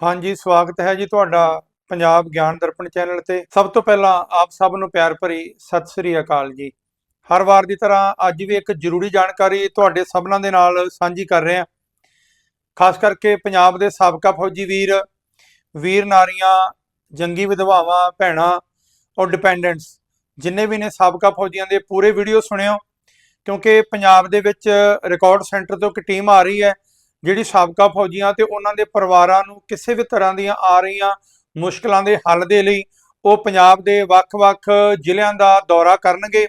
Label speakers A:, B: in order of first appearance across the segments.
A: ਹਾਂਜੀ, ਸਵਾਗਤ ਹੈ ਜੀ ਤੁਹਾਡਾ ਪੰਜਾਬ ਗਿਆਨ ਦਰਪਣ ਚੈਨਲ ਤੇ। ਸਭ ਤੋਂ ਪਹਿਲਾਂ ਆਪ ਸਭ ਨੂੰ ਪਿਆਰ ਭਰੀ ਸਤਿ ਸ੍ਰੀ ਅਕਾਲ ਜੀ। ਹਰ ਵਾਰ ਦੀ ਤਰ੍ਹਾਂ ਅੱਜ ਵੀ ਇੱਕ ਜ਼ਰੂਰੀ ਜਾਣਕਾਰੀ ਤੁਹਾਡੇ ਸਭਨਾਂ ਦੇ ਨਾਲ ਸਾਂਝੀ ਕਰ ਰਹੇ ਹਾਂ। ਖਾਸ ਕਰਕੇ ਪੰਜਾਬ ਦੇ ਸਾਬਕਾ ਫੌਜੀ ਵੀਰ ਵੀਰ ਨਾਰੀਆਂ, ਜੰਗੀ ਵਿਧਵਾਵਾਂ, ਭੈਣਾਂ ਔਰ ਡਿਪੈਂਡੈਂਟਸ ਜਿੰਨੇ ਵੀ ਨੇ ਸਾਬਕਾ ਫੌਜੀਆਂ ਦੇ ਪੂਰੇ ਵੀਡੀਓ ਸੁਣਿਓ, ਕਿਉਂਕਿ ਪੰਜਾਬ ਦੇ ਵਿੱਚ ਰਿਕਾਰਡ ਸੈਂਟਰ ਤੋਂ ਇੱਕ ਟੀਮ ਆ ਰਹੀ ਹੈ। ਜਿਹੜੀ ਸਾਬਕਾ ਫੌਜੀਆਂ ਤੇ ਉਹਨਾਂ ਦੇ ਪਰਿਵਾਰਾਂ ਨੂੰ ਕਿਸੇ ਵੀ ਤਰ੍ਹਾਂ ਦੀਆਂ ਆ ਰਹੀਆਂ ਮੁਸ਼ਕਲਾਂ ਦੇ ਹੱਲ ਦੇ ਲਈ ਉਹ ਪੰਜਾਬ ਦੇ ਵੱਖ-ਵੱਖ ਜ਼ਿਲ੍ਹਿਆਂ ਦਾ ਦੌਰਾ ਕਰਨਗੇ।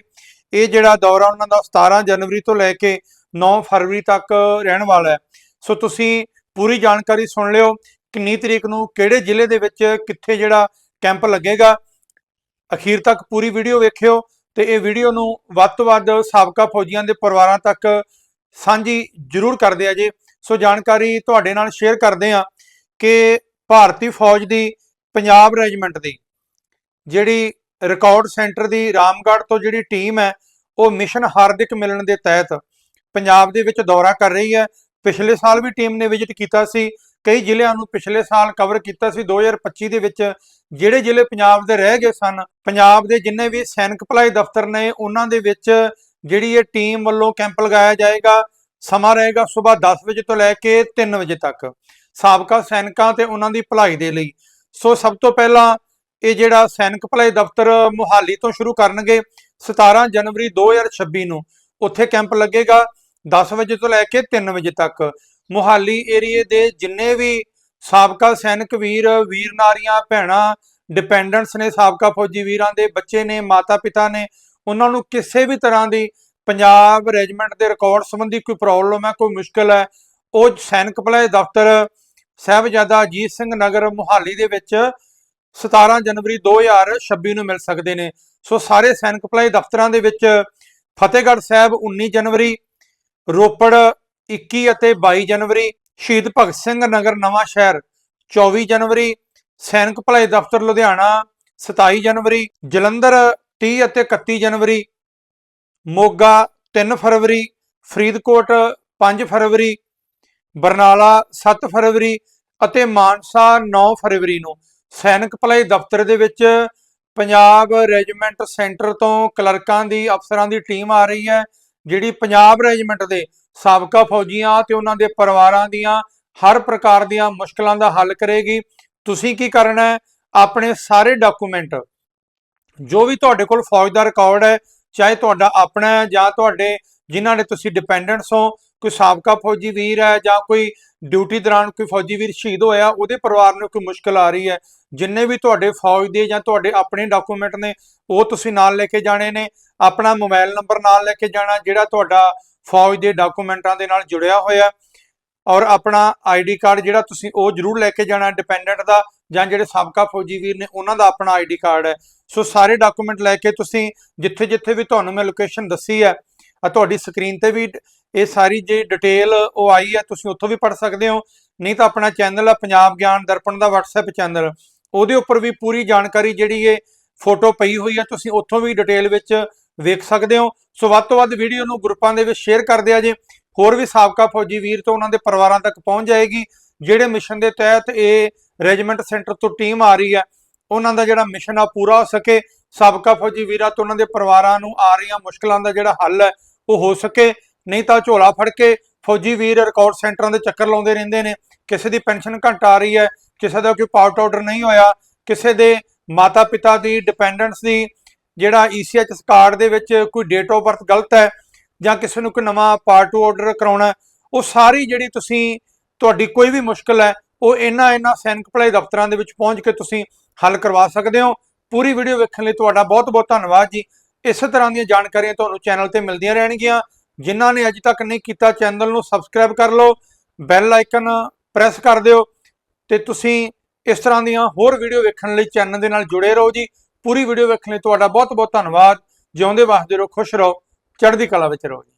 A: ਇਹ ਜਿਹੜਾ ਦੌਰਾ ਉਹਨਾਂ ਦਾ 17 ਜਨਵਰੀ ਤੋਂ ਲੈ ਕੇ 9 ਫਰਵਰੀ ਤੱਕ ਰਹਿਣ ਵਾਲਾ ਹੈ। ਸੋ ਤੁਸੀਂ ਪੂਰੀ ਜਾਣਕਾਰੀ ਸੁਣ ਲਿਓ, ਕਿੰਨੀ ਤਰੀਕ ਨੂੰ ਕਿਹੜੇ ਜ਼ਿਲ੍ਹੇ ਦੇ ਵਿੱਚ ਕਿੱਥੇ ਜਿਹੜਾ ਕੈਂਪ ਲੱਗੇਗਾ। ਅਖੀਰ ਤੱਕ ਪੂਰੀ ਵੀਡੀਓ ਵੇਖਿਓ ਤੇ ਇਹ ਵੀਡੀਓ ਨੂੰ ਵੱਧ ਤੋਂ ਵੱਧ ਸਾਬਕਾ ਫੌਜੀਆਂ ਦੇ ਪਰਿਵਾਰਾਂ ਤੱਕ ਸਾਂਝੀ ਜ਼ਰੂਰ ਕਰਦੇ ਆ ਜੇ। ਸੋ ਜਾਣਕਾਰੀ ਤੁਹਾਡੇ ਨਾਲ ਸ਼ੇਅਰ ਕਰਦੇ ਹਾਂ ਕਿ ਭਾਰਤੀ ਫੌਜ ਦੀ ਪੰਜਾਬ ਰੈਜੀਮੈਂਟ ਦੀ ਜਿਹੜੀ ਰਿਕਾਰਡ ਸੈਂਟਰ ਦੀ ਰਾਮਗੜ੍ਹ ਤੋਂ ਜਿਹੜੀ ਟੀਮ ਹੈ, ਉਹ ਮਿਸ਼ਨ ਹਾਰਦਿਕ ਮਿਲਣ ਦੇ ਤਹਿਤ ਪੰਜਾਬ ਦੇ ਵਿੱਚ ਦੌਰਾ ਕਰ ਰਹੀ ਹੈ। ਪਿਛਲੇ ਸਾਲ ਵੀ ਟੀਮ ਨੇ ਵਿਜ਼ਿਟ ਕੀਤਾ ਸੀ, ਕਈ ਜ਼ਿਲ੍ਹਿਆਂ ਨੂੰ ਪਿਛਲੇ ਸਾਲ ਕਵਰ ਕੀਤਾ ਸੀ। 2025 ਦੇ ਵਿੱਚ ਜਿਹੜੇ ਜ਼ਿਲ੍ਹੇ ਪੰਜਾਬ ਦੇ ਰਹਿ ਗਏ ਸਨ, ਪੰਜਾਬ ਦੇ ਜਿੰਨੇ ਵੀ ਸੈਨਿਕ ਭਲਾਈ ਦਫ਼ਤਰ ਨੇ, ਉਹਨਾਂ ਦੇ ਵਿੱਚ ਜਿਹੜੀ ਇਹ ਟੀਮ ਵੱਲੋਂ ਕੈਂਪ ਲਗਾਇਆ ਜਾਏਗਾ। ਸਮਾਂ ਰਹੇਗਾ ਸਵੇਰ 10 ਵਜੇ ਤੋਂ ਲੈ ਕੇ 3 ਵਜੇ ਤੱਕ ਸਾਬਕਾ ਸੈਨਿਕਾਂ ਤੇ ਉਹਨਾਂ ਦੀ ਭਲਾਈ ਦੇ ਲਈ। ਸੋ ਸਭ ਤੋਂ ਪਹਿਲਾਂ ਇਹ ਜਿਹੜਾ ਸੈਨਿਕ ਭਲਾਈ ਦਫ਼ਤਰ ਮੁਹਾਲੀ ਤੋਂ ਸ਼ੁਰੂ ਕਰਨਗੇ 17 ਜਨਵਰੀ 2026 ਨੂੰ। ਉੱਥੇ ਕੈਂਪ ਲੱਗੇਗਾ 10 ਵਜੇ ਤੋਂ ਲੈ ਕੇ 3 ਵਜੇ ਤੱਕ। ਮੁਹਾਲੀ ਏਰੀਏ ਦੇ ਜਿੰਨੇ ਵੀ ਸਾਬਕਾ ਸੈਨਿਕ ਵੀਰ ਵੀਰ ਨਾਰੀਆਂ, ਭੈਣਾਂ ਡਿਪੈਂਡੈਂਟਸ ਨੇ ਸਾਬਕਾ ਫੌਜੀ ਵੀਰਾਂ ਦੇ, ਬੱਚੇ ਨੇ ਮਾਤਾ ਪਿਤਾ ਨੇ, ਉਹਨਾਂ ਨੂੰ ਕਿਸੇ ਵੀ ਤਰ੍ਹਾਂ ਦੀ ਪੰਜਾਬ ਰੈਜੀਮੈਂਟ ਦੇ ਰਿਕਾਰਡ ਸੰਬੰਧੀ ਕੋਈ ਪ੍ਰੋਬਲਮ ਹੈ, ਕੋਈ ਮੁਸ਼ਕਲ ਹੈ, ਉਹ ਸੈਨਿਕ ਭਲਾਈ ਦਫ਼ਤਰ ਸਾਹਿਬਜ਼ਾਦਾ ਅਜੀਤ ਸਿੰਘ ਨਗਰ ਮੁਹਾਲੀ ਦੇ ਵਿੱਚ 17 ਜਨਵਰੀ 2026 ਨੂੰ ਮਿਲ ਸਕਦੇ ਨੇ। ਸੋ ਸਾਰੇ ਸੈਨਿਕ ਭਲਾਈ ਦਫ਼ਤਰਾਂ ਦੇ ਵਿੱਚ ਫਤਿਹਗੜ੍ਹ ਸਾਹਿਬ 19 ਜਨਵਰੀ, ਰੋਪੜ 21 ਅਤੇ 22 ਜਨਵਰੀ, ਸ਼ਹੀਦ ਭਗਤ ਸਿੰਘ ਨਗਰ ਨਵਾਂ ਸ਼ਹਿਰ 24 ਜਨਵਰੀ, ਸੈਨਿਕ ਭਲਾਈ ਦਫ਼ਤਰ ਲੁਧਿਆਣਾ 27 ਜਨਵਰੀ, ਜਲੰਧਰ 30 ਅਤੇ 31 ਜਨਵਰੀ ਮੋਗਾ 3 ਫਰਵਰੀ, ਫਰੀਦਕੋਟ 5 ਫਰਵਰੀ, ਬਰਨਾਲਾ 7 ਫਰਵਰੀ ਅਤੇ ਮਾਨਸਾ 9 ਫਰਵਰੀ ਨੂੰ ਸੈਨਿਕ ਭਲਾਈ ਦਫ਼ਤਰ ਦੇ ਵਿੱਚ ਪੰਜਾਬ ਰੈਜੀਮੈਂਟ ਸੈਂਟਰ ਤੋਂ ਕਲਰਕਾਂ ਦੀ, ਅਫਸਰਾਂ ਦੀ ਟੀਮ ਆ ਰਹੀ ਹੈ, ਜਿਹੜੀ ਪੰਜਾਬ ਰੈਜੀਮੈਂਟ ਦੇ ਸਾਬਕਾ ਫੌਜੀਆਂ ਤੇ ਉਹਨਾਂ ਦੇ ਪਰਿਵਾਰਾਂ ਦੀਆਂ, ਹਰ ਪ੍ਰਕਾਰ ਦੀਆਂ ਮੁਸ਼ਕਲਾਂ ਦਾ ਹੱਲ ਕਰੇਗੀ। ਤੁਸੀਂ ਕੀ ਕਰਨਾ ਹੈ? ਆਪਣੇ ਸਾਰੇ ਡਾਕੂਮੈਂਟ, ਜੋ ਵੀ ਤੁਹਾਡੇ ਕੋਲ ਫੌਜ ਦਾ ਰਿਕਾਰਡ ਹੈ ਚਾਹੇ ਤੁਹਾਡਾ ਆਪਣਾ ਜਾਂ ਤੁਹਾਡੇ ਜਿਨ੍ਹਾਂ ਨੇ ਤੁਸੀਂ ਡਿਪੈਂਡੈਂਟਸ ਹੋ, ਕੋਈ ਸਾਬਕਾ ਫੌਜੀ ਵੀਰ ਹੈ ਜਾਂ ਕੋਈ ਡਿਊਟੀ ਦੌਰਾਨ ਕੋਈ ਫੌਜੀ ਵੀਰ ਸ਼ਹੀਦ ਹੋਇਆ, ਉਹਦੇ ਪਰਿਵਾਰ ਨੂੰ ਕੋਈ ਮੁਸ਼ਕਲ ਆ ਰਹੀ ਹੈ। ਜਿੰਨੇ ਵੀ ਤੁਹਾਡੇ ਫੌਜ ਦੇ ਜਾਂ ਤੁਹਾਡੇ ਆਪਣੇ ਡਾਕੂਮੈਂਟ ਨੇ, ਉਹ ਤੁਸੀਂ ਨਾਲ ਲੈ ਕੇ ਜਾਣੇ ਨੇ। ਆਪਣਾ ਮੋਬਾਈਲ ਨੰਬਰ ਨਾਲ ਲੈ ਕੇ ਜਾਣਾ, ਜਿਹੜਾ ਤੁਹਾਡਾ ਫੌਜ ਦੇ ਡਾਕੂਮੈਂਟਾਂ ਦੇ ਨਾਲ ਜੁੜਿਆ ਹੋਇਆ ਔਰ ਆਪਣਾ ਆਈਡੀ ਕਾਰਡ ਜਿਹੜਾ ਤੁਸੀਂ ਉਹ ਜ਼ਰੂਰ ਲੈ ਕੇ ਜਾਣਾ ਡਿਪੈਂਡੈਂਟ ਦਾ ਜਾਂ ਜਿਹੜੇ ਸਾਬਕਾ ਫੌਜੀ ਵੀਰ ਨੇ ਉਹਨਾਂ ਦਾ ਆਪਣਾ ਆਈਡੀ ਕਾਰਡ ਹੈ। ਸੋ ਸਾਰੇ ਡਾਕੂਮੈਂਟ ਲੈ ਕੇ ਤੁਸੀਂ ਜਿੱਥੇ ਜਿੱਥੇ ਵੀ ਤੁਹਾਨੂੰ ਮੈਂ ਲੋਕੇਸ਼ਨ ਦੱਸੀ ਹੈ ਤੁਹਾਡੀ ਸਕਰੀਨ ਤੇ ਵੀ ਇਹ ਸਾਰੀ ਜੇ ਡਿਟੇਲ ਉਹ ਆਈ ਹੈ, ਤੁਸੀਂ ਉੱਥੋਂ ਵੀ ਪੜ ਸਕਦੇ ਹੋ। ਨਹੀਂ ਤਾਂ ਆਪਣਾ ਚੈਨਲ ਆ ਪੰਜਾਬ ਗਿਆਨ ਦਰਪਣ ਦਾ WhatsApp ਚੈਨਲ ਉਹਦੇ ਉੱਪਰ ਵੀ ਪੂਰੀ ਜਾਣਕਾਰੀ ਜਿਹੜੀ ਇਹ ਫੋਟੋ ਪਈ ਹੋਈ ਹੈ, ਤੁਸੀਂ ਉੱਥੋਂ ਵੀ ਡਿਟੇਲ ਵਿੱਚ ਵੇਖ ਸਕਦੇ ਹੋ। ਸੋ ਵੱਧ ਤੋਂ ਵੱਧ ਵੀਡੀਓ ਨੂੰ ਗਰੁੱਪਾਂ ਦੇ ਵਿੱਚ ਸ਼ੇਅਰ ਕਰ ਦਿਆ ਜੇ। ਹੋਰ ਵੀ ਸਾਬਕਾ ਫੌਜੀ ਵੀਰ ਤੋਂ ਉਹਨਾਂ ਦੇ ਪਰਿਵਾਰਾਂ ਤੱਕ ਪਹੁੰਚ ਜਾਏਗੀ। ਜਿਹੜੇ ਮਿਸ਼ਨ ਦੇ ਤਹਿਤ ਇਹ ਰੈਜੀਮੈਂਟ ਸੈਂਟਰ ਤੋਂ ਟੀਮ ਆ ਰਹੀ ਹੈ, ਉਹਨਾਂ ਦਾ ਜਿਹੜਾ ਮਿਸ਼ਨ ਆ ਪੂਰਾ ਹੋ ਸਕੇ। ਸਾਬਕਾ ਫੌਜੀ ਵੀਰਾਂ ਤੋਂ ਉਹਨਾਂ ਦੇ ਪਰਿਵਾਰਾਂ ਨੂੰ ਆ ਰਹੀਆਂ ਮੁਸ਼ਕਲਾਂ ਦਾ ਜਿਹੜਾ ਹੱਲ ਹੈ, ਉਹ ਹੋ ਸਕੇ। ਨਹੀਂ ਤਾਂ ਝੋਲਾ ਫੜ ਕੇ ਫੌਜੀ ਵੀਰ ਰਿਕਾਰਡ ਸੈਂਟਰਾਂ ਦੇ ਚੱਕਰ ਲਾਉਂਦੇ ਰਹਿੰਦੇ ਨੇ। ਕਿਸੇ ਦੀ ਪੈਨਸ਼ਨ ਘਟ ਆ ਰਹੀ ਹੈ, ਕਿਸੇ ਦਾ ਕੋਈ ਪਾਰਟ ਆਰਡਰ ਨਹੀਂ ਹੋਇਆ, ਕਿਸੇ ਦੇ ਮਾਤਾ ਪਿਤਾ ਦੀ ਡਿਪੈਂਡੈਂਟਸ ਦੀ ਜਿਹੜਾ ਈਸੀਐਚ ਕਾਰਡ ਦੇ ਵਿੱਚ ਕੋਈ ਡੇਟ ਆਫ ਬਰਥ ਗਲਤ ਹੈ ਜਾਂ ਕਿਸੇ ਨੂੰ ਕੋਈ ਨਵਾਂ ਪਾਰਟ ਆਰਡਰ ਕਰਾਉਣਾ ਉਹ ਸਾਰੀ ਜਿਹੜੀ ਤੁਸੀਂ ਤੁਹਾਡੀ ਕੋਈ ਵੀ ਮੁਸ਼ਕਲ ਹੈ, ਉਹ ਇਹਨਾਂ ਇਹਨਾਂ ਸੈਨਿਕ ਭਲਾਈ ਦਫ਼ਤਰਾਂ ਦੇ ਵਿੱਚ ਪਹੁੰਚ ਕੇ ਤੁਸੀਂ ਹੱਲ ਕਰਵਾ ਸਕਦੇ ਹੋ। ਪੂਰੀ ਵੀਡੀਓ ਵੇਖਣ ਲਈ ਤੁਹਾਡਾ ਬਹੁਤ ਬਹੁਤ ਧੰਨਵਾਦ ਜੀ। ਇਸੇ ਤਰ੍ਹਾਂ ਦੀਆਂ ਜਾਣਕਾਰੀਆਂ ਤੁਹਾਨੂੰ ਚੈਨਲ ਤੇ ਮਿਲਦੀਆਂ ਰਹਿਣਗੀਆਂ। ਜਿਨ੍ਹਾਂ ਨੇ ਅਜੇ ਤੱਕ ਨਹੀਂ ਕੀਤਾ ਚੈਨਲ ਨੂੰ ਸਬਸਕ੍ਰਾਈਬ ਕਰ ਲਓ ਬੈਲ ਆਈਕਨ ਪ੍ਰੈਸ ਕਰ ਦਿਓ ਤੇ ਤੁਸੀਂ ਇਸ ਤਰ੍ਹਾਂ ਦੀਆਂ ਹੋਰ ਵੀਡੀਓ ਵੇਖਣ ਲਈ ਚੈਨਲ ਦੇ ਨਾਲ ਜੁੜੇ ਰਹੋ ਜੀ। ਪੂਰੀ ਵੀਡੀਓ ਵੇਖਣ ਲਈ ਤੁਹਾਡਾ ਬਹੁਤ ਬਹੁਤ ਧੰਨਵਾਦ। ਜਿਉਂਦੇ ਵਸਦੇ ਰਹੋ, ਖੁਸ਼ ਰਹੋ, ਚੜ੍ਹਦੀ ਕਲਾ ਵਿੱਚ ਰਹੋ ਜੀ।